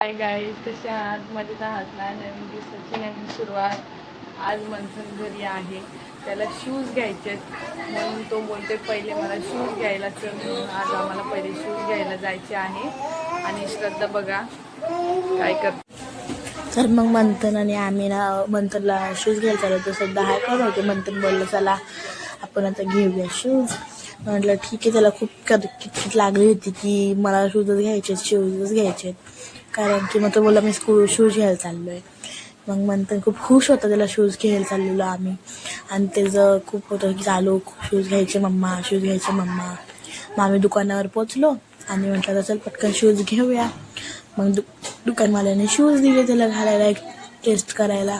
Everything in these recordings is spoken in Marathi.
काय गाईज तसे आहात. मजेत आहात ना? म्हणजे सचिन नवीन सुरुवात. आज मनसन घरी आहे. त्याला शूज घ्यायचे म्हणून तो बोलते पहिले मला शूज घ्यायला चल. म्हणून आज आम्हाला पहिले शूज घ्यायला जायचे आहे. आणि श्रद्धा बघा काय कर तर मग मंथन आणि आम्ही ना मंथनला शूज घ्यायला चालू होतो. सध्या हाय करत होते मंथन बोललं चला आपण आता घेऊया शूज म्हटलं ठीक आहे त्याला खूप कद किटकिट लागली होती की मला शूजच घ्यायचे शूजच घ्यायचे आहेत. कारण की मग तो बोलला मी स्कू शूज घ्यायला चाललो आहे मग मंथन खूप खुश होता त्याला शूज घ्यायला चाललेलो आम्ही. आणि त्याचं खूप होतं की चालू शूज घ्यायचे मम्मा शूज घ्यायचे मम्मा. मग आम्ही दुकानावर पोचलो आणि म्हटलं तर चल पटकन शूज घेऊया. मग दु दुकानवाल्याने शूज दिले त्याला घालायला एक टेस्ट करायला.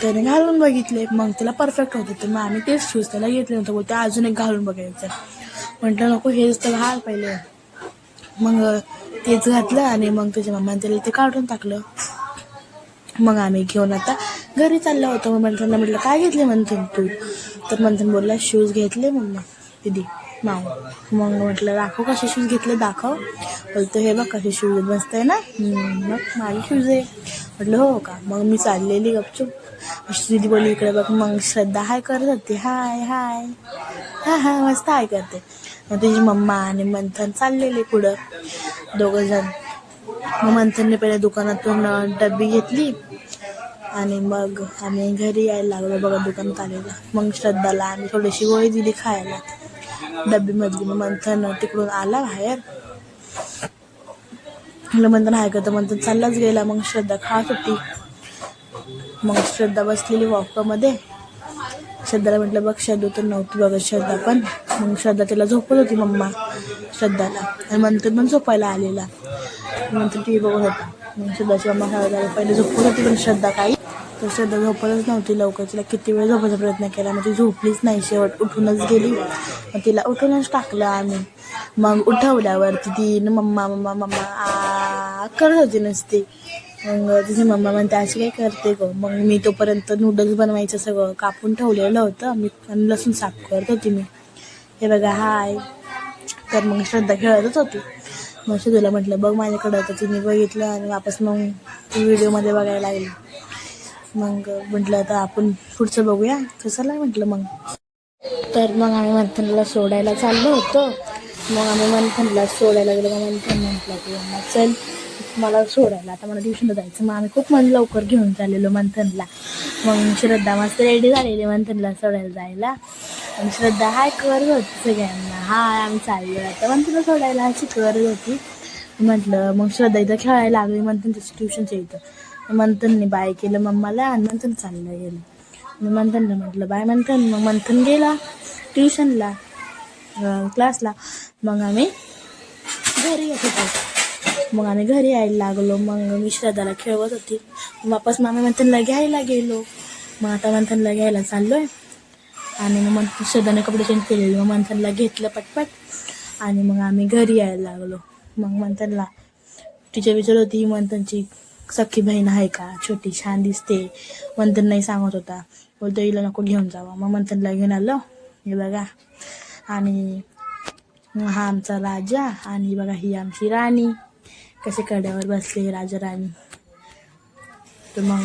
त्याने घालून बघितले. मग त्याला परफेक्ट होते. तर मग आम्ही तेच शूज त्याला घेतले नव्हतं. बोलते अजून एक घालून बघायचं. म्हटलं नको हेच तर घाल पहिले. मग तेच घातलं आणि मग त्याच्या मम्माने त्याला ते काढून टाकलं. मग आम्ही घेऊन आता घरी चाललो होतो. मग मंथनला म्हटलं काय घेतले मंथन तू? तर मंथन बोलला शूज घेतले मम्मा. दिदी माऊ मग म्हटलं दाखव कसे शूज घेतले दाखव. बोलतो हे बघ कसे शूज मस्त आहे ना? मग माझे शूज आहे. म्हटलं हो का? मग मी चाललेली गपचूप. अशी दिदी बोलली इकडे बघ मग श्रद्धा हाय करत होती. हाय हाय. हा हा मस्त हाय करते. मग मम्मा आणि मंथन चाललेले पुढं दोघं जण. मग मंथनने पहिल्या दुकानातून डब्बी घेतली आणि मग आम्ही घरी यायला लागलो. बघा दुकानात आलेलं मग श्रद्धाला आम्ही थोडीशी गोळी दिली खायला. डब्बीमधली. मग मंथन तिकडून आला बाहेर. म्हणलं मंथन आहे तर मंथन चाललाच गेला. मग श्रद्धा खात होती. मग श्रद्धा बसलेली वॉकमध्ये श्रद्धाला म्हटलं बघ श्रद्धा तर नव्हती बघत श्रद्धा पण मग श्रद्धा तिला झोपत होती मम्मा श्रद्धाला. आणि मंथन पण झोपायला आलेला. नंतर टी व्ही बघत होता. मग श्रद्धाची मम्मा सांगायला पहिले झोपत होती पण श्रद्धा काही तर श्रद्धा झोपतच नव्हती लवकर. तिला किती वेळ झोपायचा प्रयत्न केला मग ती झोपलीच नाही. शेवट उठूनच गेली. मग तिला उठूनच टाकलं आम्ही. मग उठवल्यावरती ती न मम्मा मम्मा मम्मा आ करत होती नुसती. मग तिची मम्मा म्हणते अशी काय करते गं? मग मी तोपर्यंत नूडल्स बनवायचं सगळं कापून ठेवलेलं होतं. मी पण लसूण साफ करत होती मी. हे बघा हाय. तर मग श्रद्धा खेळतच होती. मग श्रद्धेला म्हटलं बघ माझ्याकडं. तर तिने बघितलं आणि वापस मग ती व्हिडिओमध्ये बघायला लागली. मग म्हटलं आता आपण पुढचं बघूया. तसं नाही म्हटलं मग. तर मग आम्ही मंथनला सोडायला चाललो होतो. मग आम्ही मंथनला सोडायला गेलो. मग मंथन म्हटलं की मग चल मला सोडायला. आता मला ट्युशनला जायचं. मग आम्ही खूप मन लवकर घेऊन चाललेलो मंथनला मग श्रद्धा मस्त रेडी झालेली मंथनला सोडायला जायला. आणि श्रद्धा हाय करत होती सगळ्यांना. हाय आम्ही चाललो आता. मंथनला सोडायला अशी करत होती म्हटलं मग श्रद्धा इथं खेळायला लागली मंथन त्याचं ट्युशनच्या इथं. मंथनने बाय केलं मम्माला आणि मंथन चाललं गेलं. मग मंथनला म्हटलं बाय. मंथन मग मंथन गेला ट्युशनला. क्लासला मग आम्ही घरी येत होतो. मग आम्ही घरी यायला लागलो. मग मी श्रद्धाला खेळवत होती. वापस मग आम्ही मंथनला घ्यायला गेलो. मग आता मंथनला घ्यायला चाललो आहे आणि मग मंथ श्रद्धाने कपडे चेंज केलेले. मग मंथनला घेतलं पटपट. आणि मग आम्ही घरी यायला लागलो. मग मंथनला टीचर विचारत होती मंथनची सख्खी बहीण आहे का? छोटी छान दिसते. मंथन नाही सांगत होता. बोलतो हिला नको घेऊन जावा. मग मंथनला घेऊन आलो. हे बघा. आणि हा आमचा राजा आणि बघा ही आमची राणी. कसे कड्यावर बसले राजा राणी. तर मग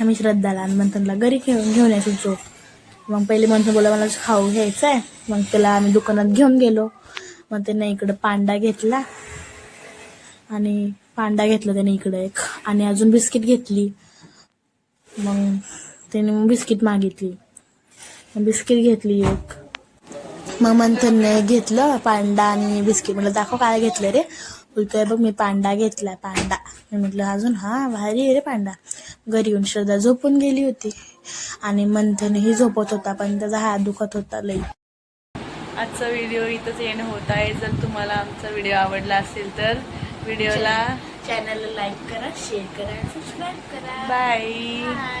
आम्ही श्रद्धाला आणि मंथनला घरी घेऊन घेऊन यायचो चोप मग पहिले मंथन बोला मला खाऊ घ्यायचं आहे मग त्याला आम्ही दुकानात घेऊन गेलो. मग त्याने इकडं पांडा घेतला. आणि पांडा घेतला त्याने इकडे एक. आणि अजून बिस्किट घेतली. मग त्याने मग बिस्किट मागितली. मग बिस्किट घेतली एक. मग मंथनने घेतलं पांडा आणि बिस्किट. म्हटलं दाखव काय घेतलं रे. बोलतोय बघ मी पांडा घेतलाय पांडा. मी म्हटलं अजून? हा भारी आहे रे पांडा. घरी येऊन श्रद्धा झोपून गेली होती. आणि मंथनही झोपत होता पण त्याचा हात दुखत होता लई. आजचा व्हिडिओ इथंच येणं होत आहे. जर तुम्हाला आमचा व्हिडिओ आवडला असेल तर व्हिडिओला चॅनलला लाईक करा शेअर करा सबस्क्राईब करा. बाय.